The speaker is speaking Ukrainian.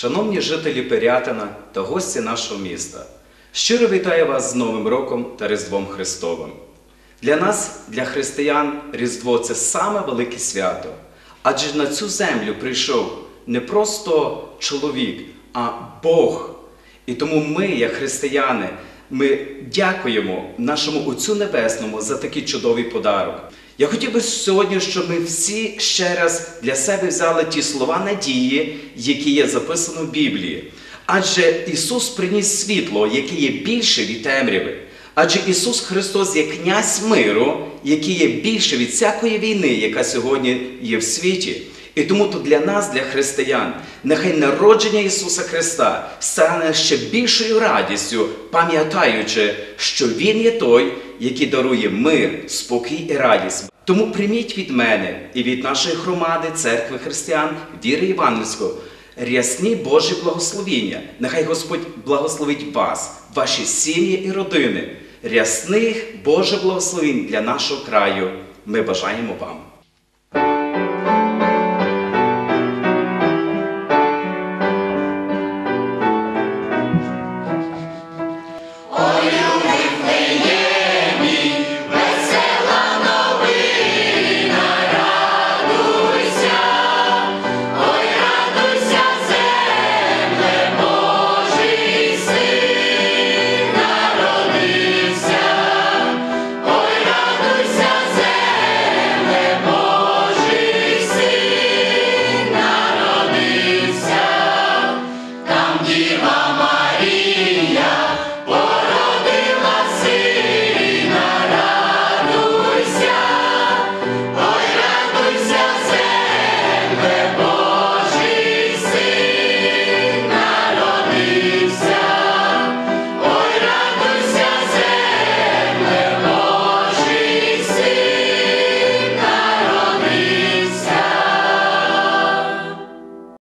шановні жителі Пирятина та гості нашого міста, щиро вітаю вас з Новим роком та Різдвом Христовим. Для нас, для християн, Різдво це саме велике свято. Адже на цю землю прийшов не просто чоловік, а Бог. І тому ми, як християни, ми дякуємо нашому Отцю Небесному за такий чудовий подарок. Я хотів би сьогодні, щоб ми всі ще раз для себе взяли ті слова надії, які є записано в Біблії. Адже Ісус приніс світло, яке є більше від темряви. Адже Ісус Христос є князь миру, який є більше від всякої війни, яка сьогодні є в світі. І тому то для нас, для християн, нехай народження Ісуса Христа стане ще більшою радістю, пам'ятаючи, що Він є той, який дарує мир, спокій і радість. Тому прийміть від мене і від нашої громади, церкви християн, віри Євангельського, рясні Божі благословіння. Нехай Господь благословить вас, ваші сім'ї і родини. Рясних Божих благословень для нашого краю. Ми бажаємо вам.